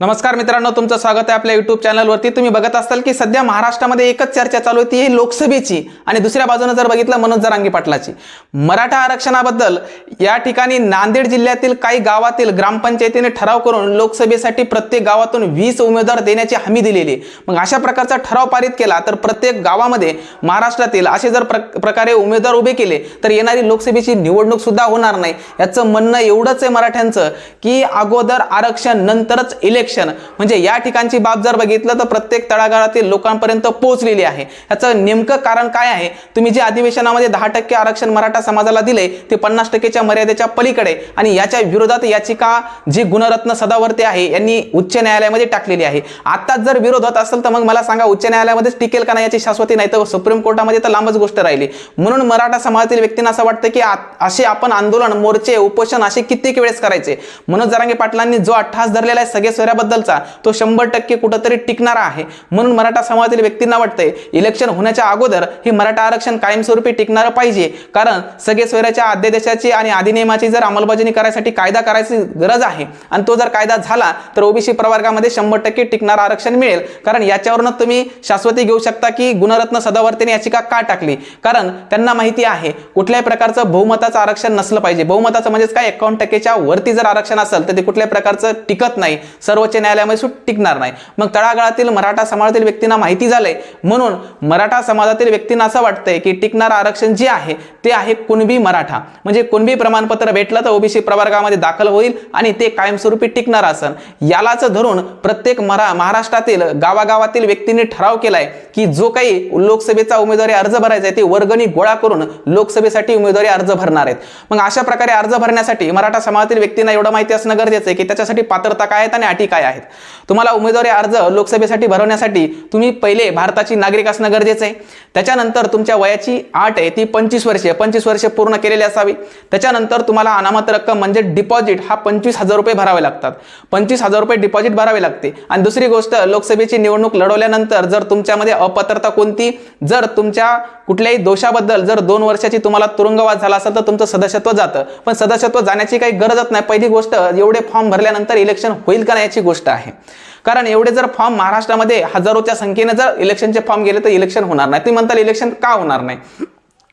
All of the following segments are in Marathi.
नमस्कार मित्रांनो तुमचं स्वागत आहे आपल्या युट्यूब चॅनलवरती तुम्ही बघत असाल की सध्या महाराष्ट्रामध्ये एकच चर्चा चालू आहे ती ही लोकसभेची आणि दुसऱ्या बाजूने जर बघितलं मनोज जरांगी पाटलाची. मराठा आरक्षणाबद्दल या ठिकाणी नांदेड जिल्ह्यातील काही गावातील ग्रामपंचायतीने ठराव करून लोकसभेसाठी प्रत्येक गावातून वीस उमेदवार देण्याची हमी दिलेली आहे. मग अशा प्रकारचा ठराव पारित केला तर प्रत्येक गावामध्ये महाराष्ट्रातील असे जर प्र- प्रकारे उमेदवार उभे केले तर येणारी लोकसभेची निवडणूक सुद्धा होणार नाही. याचं म्हणणं एवढंच आहे मराठ्यांचं की अगोदर आरक्षण नंतरच इलेक्शन म्हणजे या ठिकाणची बाब जर बघितलं तर प्रत्येक तळागाळातील लोकांपर्यंत पोहोचलेली आहे. याचं नेमकं कारण काय आहे? तुम्ही जे अधिवेशनामध्ये दहा टक्के आरक्षण मराठा समाजाला दिले ते पन्नास टक्केच्या मर्यादेच्या पलीकडे आणि याच्या विरोधात याचिका जी गुणरत्न सदावर्ते आहे यांनी उच्च न्यायालयामध्ये टाकलेली आहे. आताच जर विरोध होत असेल तर मग मला सांगा उच्च न्यायालयामध्येच टिकेल का नाही याची शाश्वती नाही तर सुप्रीम कोर्टामध्ये तर लांबच गोष्ट राहिली. म्हणून मराठा समाजातील व्यक्तींना असं वाटतं की असे आपण आंदोलन मोर्चे उपोषण असे कित्येक वेळेस करायचे. मनोज जरांगे पाटलांनी जो अठ्ठास धरलेला आहे सगळे सोयऱ्याबद्दलचा तो शंभर टक्के कुठंतरी टिकणारा आहे. म्हणून मराठा समाजातील व्यक्तींना वाटतंय इलेक्शन होण्याच्या अगोदर हे मराठा आरक्षण कायमस्वरूपी टिकणारं पाहिजे. कारण सगळे सोयऱ्याच्या अध्यादेशाची आणि अधिनियमाची जर अंमलबजावणी करायसाठी कायदा करायची गरज आहे आणि तो जर कायदा झाला तर ओबीसी प्रवर्गामध्ये शंभर टक्के टिकणारं आरक्षण मिळेल. कारण याच्यावरनं तुम्ही शाश्वती घेऊ शकता की गुणरत्न सदावर्तीने याचिका का टाकली? कारण त्यांना माहिती आहे कुठल्याही प्रकारचं बहुमताचं आरक्षण नसलं पाहिजे. बहुमताचं म्हणजेच काय? एकावन्न टक्केच्या वरती जर आरक्षण असेल तर ते कुठल्याही प्रकारचं टिकत नाही. सर्वोच्च न्यायालयामध्ये सुट टिकणार नाही. मग तळागाळातील मराठा समाजातील व्यक्तींना माहिती झालंय. म्हणून मराठा समाजातील व्यक्तींना असं वाटतंय की टिकणारं आरक्षण जे आहे ते आहे कुणबी मराठा. म्हणजे कुणबी प्रमाणपत्र भेटलं तर ओबीसी प्रवर्गामध्ये दाखल होईल आणि ते कायमस्वरूपी टिकणार असन. यालाच धरून प्रत्येक मरा महाराष्ट्रातील गावागावातील व्यक्तींनी ठराव केलाय की जो काही लोकसभेचा उमेदवारी अर्ज भरायचा आहे ते वर्गणी गोळा करून लोकसभेसाठी उमेदवारी अर्ज भरणार आहेत. मग अशा प्रकारे अर्ज भरण्यासाठी मराठा समाजातील व्यक्तींना एवढं माहिती असणं गरजेचं आहे की त्याच्यासाठी पात्रता काय आहेत आणि अटी काय आहेत? तुम्हाला उमेदवारी अर्ज लोकसभेसाठी भरवण्यासाठी तुम्ही पहिले भारताची नागरिक असणं गरजेचं आहे. त्याच्यानंतर तुमच्या वयाची आठ आहे ती पंचवीस वर्षे पंचवीस वर्षे पूर्ण केलेली असावी. त्याच्यानंतर तुम्हाला अनामत रक्कम म्हणजे डिपॉझिट हा पंचवीस हजार रुपये भरावे लागतात. पंचवीस हजार रुपये डिपॉझिट भरावे लागते. आणि दुसरी गोष्ट लोकसभेची निवडणूक लढवल्यानंतर जर तुमच्यामध्ये अपात्रता कोणती जर तुमच्या कुठल्याही दोषाबद्दल जर दोन वर्षाची तुम्हाला तुरुंगवास झाला असेल तर तुमचं सदस्यत्व जातं. पण सदस्यत्व जाण्याची काही गरजच नाही. पहिली गोष्ट एवढे फॉर्म भरल्यानंतर इलेक्शन होईल का नाही याची गोष्ट आहे. कारण एवढे जर फॉर्म महाराष्ट्रामध्ये हजारोच्या संख्येने जर इलेक्शनचे फॉर्म गेले तर इलेक्शन होणार नाही. ते म्हणतात इलेक्शन का होणार नाही?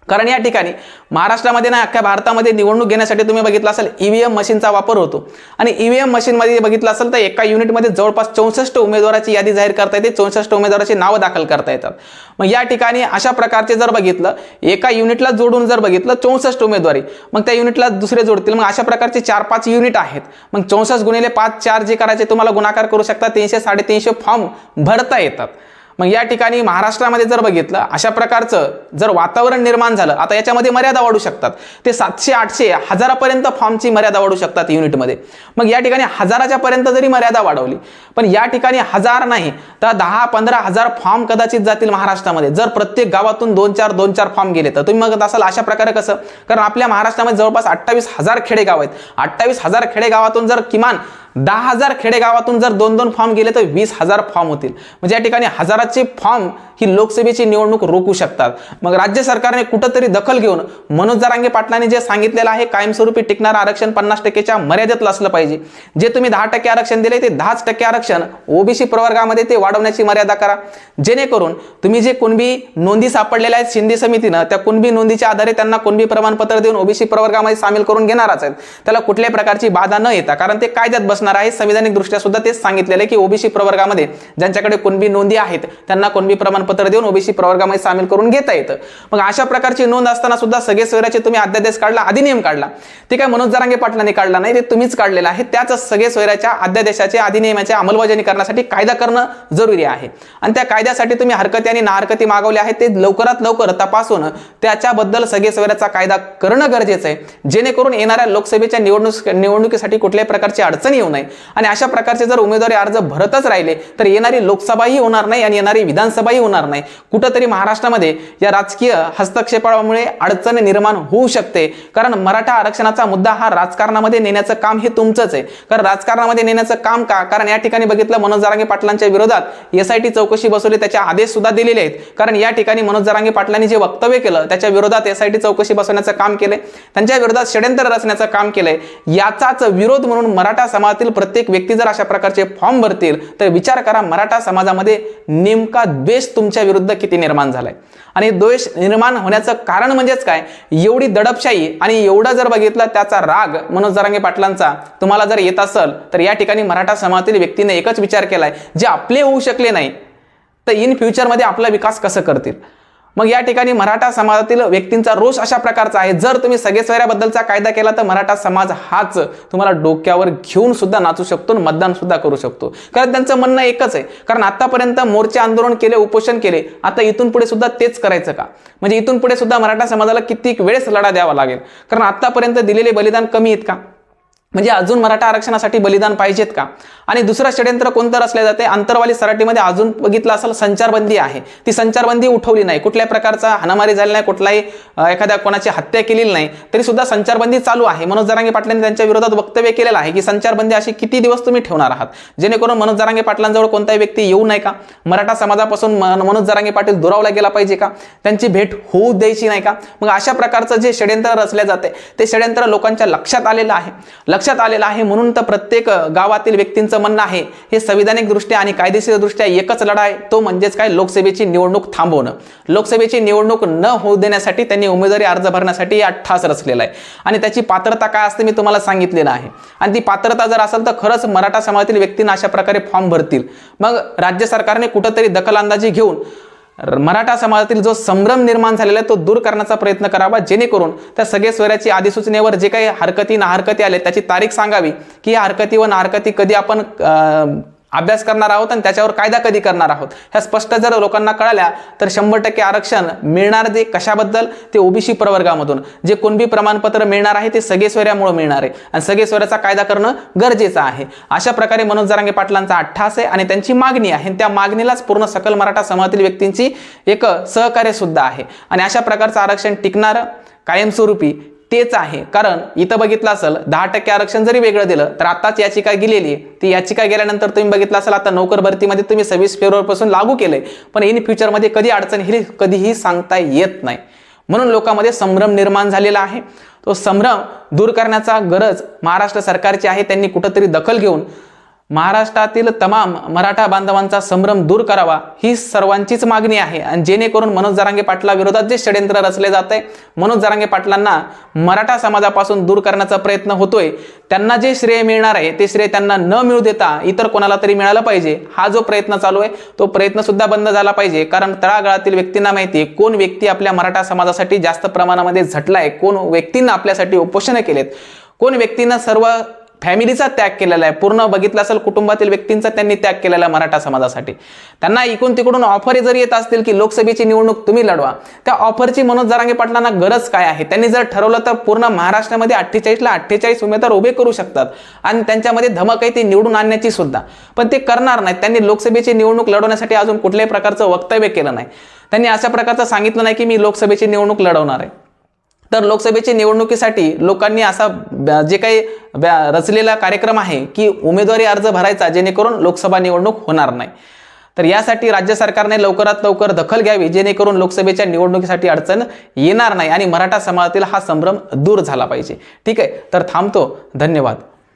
कारण या ठिकाणी महाराष्ट्रामध्ये ना अख्ख्या भारतामध्ये निवडणूक घेण्यासाठी तुम्ही बघितलं असेल ईव्हीएम मशीनचा वापर होतो. आणि ईव्हीएम मशीनमध्ये बघितलं असेल तर एका युनिटमध्ये जवळपास चौसष्ट उमेदवाराची यादी जाहीर करता येते चौसष्ट उमेदवाराची नावं दाखल करता येतात. मग या ठिकाणी अशा प्रकारचे जर बघितलं एका युनिटला जोडून जर बघितलं चौसष्ट उमेदवारी मग त्या युनिटला दुसरे जोडतील. मग अशा प्रकारचे चार पाच युनिट आहेत. मग चौसष्ट गुणिले पाच चार जे करायचे तुम्हाला गुणाकार करू शकता तीनशे साडेतीनशे फॉर्म भरता येतात. मग या ठिकाणी महाराष्ट्रामध्ये जर बघितलं अशा प्रकारचं जर वातावरण निर्माण झालं आता याच्यामध्ये मर्यादा वाढू शकतात. ते सातशे आठशे हजारापर्यंत फॉर्मची मर्यादा वाढू शकतात युनिटमध्ये. मग या ठिकाणी हजाराच्या पर्यंत जरी मर्यादा वाढवली पण या ठिकाणी हजार नाही तर दहा पंधरा हजार फॉर्म कदाचित जातील महाराष्ट्रामध्ये. जर प्रत्येक गावातून दोन चार दोन चार फॉर्म गेले तर तुम्ही मग असाल अशा प्रकारे कसं? कारण आपल्या महाराष्ट्रामध्ये जवळपास अठ्ठावीस हजार खेडेगाव आहेत. अठ्ठावीस हजार खेडेगावातून जर किमान दहा हजार खेडेगावातून जर दोन दोन फॉर्म गेले तर वीस हजार फॉर्म होतील. म्हणजे या ठिकाणी हजाराचे फॉर्म ही लोकसभेची निवडणूक रोखू शकतात. मग राज्य सरकारने कुठंतरी दखल घेऊन मनोज जरांगे पाटलांनी जे सांगितलेलं आहे कायमस्वरूपी टिकणारं आरक्षण पन्नास टक्केच्या मर्यादेतलं असलं पाहिजे. जे तुम्ही दहा टक्के आरक्षण दिले ते दहाच टक्के आरक्षण ओबीसी प्रवर्गामध्ये ते वाढवण्याची मर्यादा करा. जेणेकरून तुम्ही जे कुणबी नोंदी सापडलेल्या आहेत शिंदे समितीनं त्या कुणबी नोंदीच्या आधारे त्यांना कुणबी प्रमाणपत्र देऊन ओबीसी प्रवर्गामध्ये सामील करून घेणारच आहेत. त्याला कुठल्याही प्रकारची बाधा न येता कारण ते कायद्यात बसणार आहे. संविधानिक दृष्ट्या सुद्धा तेच सांगितलेलं आहे की ओबीसी प्रवर्गामध्ये ज्यांच्याकडे कुणबी नोंदी आहेत त्यांना कुणबी प्रमाणपत्र देऊन ओबीसी प्रवर्गामध्ये सामील करून घेता येतं. मग अशा प्रकारची नोंद असताना सुद्धा सगळे सोयऱ्याचे तुम्ही अध्यादेश काढला अधिनियम काढला. ते काय मनोज जरांगे पाटलांनी काढला नाही ते तुम्हीच काढलेलं आहे. त्याच सगळे सोयऱ्याच्या अध्यादेशाचे अधिनियमाच्या अंमलबजावणी करण्यासाठी कायदा करणं जरुरी आहे. आणि त्या कायद्यासाठी तुम्ही हरकती आणि नाहरकती मागवल्या आहेत ते लवकरात लवकर तपासून त्याच्याबद्दल सगळे सोयऱ्याचा कायदा करणं गरजेचं आहे. जेणेकरून येणाऱ्या लोकसभेच्या निवडणूक निवडणुकीसाठी कुठल्याही प्रकारची अडचण येऊ नये. आणि अशा प्रकारचे जर उमेदवारी अर्ज भरतच राहिले तर येणारी लोकसभाही होणार नाही आणि येणारी विधानसभाही होणार नाही. कुठंतरी महाराष्ट्रामध्ये या राजकीय हस्तक्षेपामुळे अडचण निर्माण होऊ शकते. कारण मराठा आरक्षणाचा मुद्दा हा राजकारणामध्ये नेण्याचं काम हे तुमचंच आहे. कारण राजकारणामध्ये नेण्याचं काम का? कारण या ठिकाणी बघितलं मनोज जारांगे पाटलांच्या विरोधात एस आय टी चौकशी बसवली त्याचे आदेश सुद्धा दिलेले आहेत. कारण या ठिकाणी मनोज जारांगे पाटलांनी जे वक्तव्य केलं त्याच्या विरोधात एस आय टी चौकशी बसवण्याचं काम केलंय. त्यांच्या विरोधात षड्यंत्र रचण्याचं काम केलंय. याचाच विरोध म्हणून मराठा समाजातील समाजातील प्रत्येक व्यक्ती जर अशा प्रकारचे फॉर्म भरतील तर विचार करा मराठा समाजामध्ये नेमका द्वेष तुमच्या विरुद्ध किती निर्माण झालाय. आणि द्वेष निर्माण होण्याचं कारण म्हणजेच काय? एवढी दडपशाही आणि एवढा जर बघितलं त्याचा राग मनोज जरांगे पाटलांचा तुम्हाला जर येत असेल तर या ठिकाणी मराठा समाजातील व्यक्तीने एकच विचार केलाय जे आपले होऊ शकले नाही तर इन फ्युचरमध्ये आपला विकास कसं करतील? मग या ठिकाणी मराठा समाजातील व्यक्तींचा रोष अशा प्रकारचा आहे. जर तुम्ही सगळे सोयऱ्याबद्दलचा कायदा केला तर मराठा समाज हाच तुम्हाला डोक्यावर घेऊन सुद्धा नाचू शकतो आणि मतदान सुद्धा करू शकतो. कारण त्यांचं म्हणणं एकच आहे. कारण आतापर्यंत मोर्चे आंदोलन केले उपोषण केले. आता इथून पुढे सुद्धा तेच करायचं का? म्हणजे इथून पुढे सुद्धा मराठा समाजाला कित्येक वेळेस लढा द्यावा लागेल? कारण आतापर्यंत दिलेले बलिदान कमी आहेत का? म्हणजे अजून मराठा आरक्षणासाठी बलिदान पाहिजेत का? आणि दुसरं षड्यंत्र कोणतं रचले जाते? आंतरवाली सराटीमध्ये अजून बघितलं असेल संचारबंदी आहे. ती संचारबंदी उठवली नाही. कुठल्या प्रकारचा हाणामारी झाली नाही कुठलाही एखाद्या कोणाची हत्या केलेली नाही तरी सुद्धा संचारबंदी चालू आहे. मनोज जरांगे पाटलांनी त्यांच्या विरोधात वक्तव्य केलेलं आहे की संचारबंदी अशी किती दिवस तुम्ही ठेवणार आहात? जेणेकरून मनोज जरांगे पाटलांजवळ कोणताही व्यक्ती येऊ नये का? मराठा समाजापासून मन- मनोज जरांगे पाटील दुरावला गेला पाहिजे का? त्यांची भेट होऊ द्यायची नाही का? मग अशा प्रकारचं जे षड्यंत्र रचले जाते ते षड्यंत्र लोकांच्या लक्षात आलेलं आहे. लक्षात आलेलं आहे. म्हणून तर प्रत्येक गावातील व्यक्तींचं म्हणणं आहे हे संविधानिक दृष्ट्या आणि कायदेशीर दृष्ट्या एकच लढा आहे तो म्हणजेच काय? लोकसभेची निवडणूक थांबवणं. लोकसभेची निवडणूक न होऊ देण्यासाठी त्यांनी उमेदवारी अर्ज भरण्यासाठी हा ठास रचलेला आहे. आणि त्याची पात्रता काय असते मी तुम्हाला सांगितलेलं आहे. आणि ती पात्रता जर असेल तर खरंच मराठा समाजातील व्यक्तींना अशा प्रकारे फॉर्म भरतील. मग राज्य सरकारने कुठंतरी दखलअंदाजी घेऊन मराठा समाजातील जो संभ्रम निर्माण झालेला आहे तो दूर करण्याचा प्रयत्न करावा जेणेकरून त्या सगळे स्वराची अधिसूचनेवर जे काही हरकती नाहरकती आले त्याची तारीख सांगावी की या हरकती व नाहरकती कधी आपण अभ्यास करणार आहोत आणि त्याच्यावर कायदा कधी करणार आहोत? ह्या स्पष्ट जर लोकांना कळाल्या तर शंभर टक्के आरक्षण मिळणार जे कशाबद्दल? ते ओबीसी प्रवर्गामधून. जे कुणबी प्रमाणपत्र मिळणार आहे ते सगळे मिळणार आहे. आणि सगळे कायदा करणं गरजेचं आहे. अशा प्रकारे मनोज जरांगे पाटलांचा अठ्ठास आहे आणि त्यांची मागणी आहे. आणि त्या मागणीलाच पूर्ण सकल मराठा समाजातील व्यक्तींची एक सहकार्य सुद्धा आहे. आणि अशा प्रकारचं आरक्षण टिकणारं कायमस्वरूपी तेच आहे. कारण इथं बघितलं असेल दहा टक्के आरक्षण जरी वेगळं दिलं तर आताच याचिका गेलेली ती याचिका गेल्यानंतर तुम्ही बघितलं असेल आता नोकर भरतीमध्ये तुम्ही सव्वीस फेब्रुवारीपासून लागू केलंय. पण इन फ्युचरमध्ये कधी अडचण ही कधीही सांगता येत नाही. म्हणून लोकांमध्ये संभ्रम निर्माण झालेला आहे. तो संभ्रम दूर करण्याचा गरज महाराष्ट्र सरकारची आहे. त्यांनी कुठंतरी दखल घेऊन महाराष्ट्रातील तमाम मराठा बांधवांचा संभ्रम दूर करावा ही सर्वांचीच मागणी आहे. आणि जेणेकरून मनोज जरांगे पाटला विरोधात जे षड्यंत्र रचले जात आहे मनोज जरांगे पाटलांना मराठा समाजापासून दूर करण्याचा प्रयत्न होतोय. त्यांना जे श्रेय मिळणार आहे ते श्रेय त्यांना न मिळू देता इतर कोणाला तरी मिळालं पाहिजे. हा जो प्रयत्न चालू आहे तो प्रयत्न सुद्धा बंद झाला पाहिजे. कारण तळागाळातील व्यक्तींना माहिती आहे कोण व्यक्ती आपल्या मराठा समाजासाठी जास्त प्रमाणामध्ये झटलाय कोण व्यक्तींना आपल्यासाठी उपोषणं केलेत कोण व्यक्तींना सर्व फॅमिलीचा त्याग केलेला आहे. पूर्ण बघितलं असेल कुटुंबातील व्यक्तींचा त्यांनी त्याग केलेला आहे मराठा समाजासाठी. त्यांना इकडून तिकडून ऑफर जर येत असतील की लोकसभेची निवडणूक तुम्ही लढवा त्या ऑफरची मनोज जरांगे पाटलांना गरज काय आहे? त्यांनी जर ठरवलं तर पूर्ण महाराष्ट्रामध्ये अठ्ठेचाळीसला अठ्ठेचाळीस उमेदवार उभे करू शकतात आणि त्यांच्यामध्ये धमक आहे ती निवडून आणण्याची सुद्धा. पण ते करणार नाहीत. त्यांनी लोकसभेची निवडणूक लढवण्यासाठी अजून कुठल्याही प्रकारचं वक्तव्य केलं नाही. त्यांनी अशा प्रकारचं सांगितलं नाही की मी लोकसभेची निवडणूक लढवणार आहे. तर लोकसभेच्या निवडणुकीसाठी लोकांनी असा ब- जे काही रचलेला कार्यक्रम आहे की उमेदवारी अर्ज भरायचा जेणेकरून लोकसभा निवडणूक होणार नाही. तर यासाठी राज्य सरकारने लवकरात लवकर दखल घ्यावी जेणेकरून लोकसभेच्या निवडणुकीसाठी अडचण येणार नाही आणि मराठा समाजातील हा संभ्रम दूर झाला पाहिजे. ठीक आहे तर थांबतो. धन्यवाद.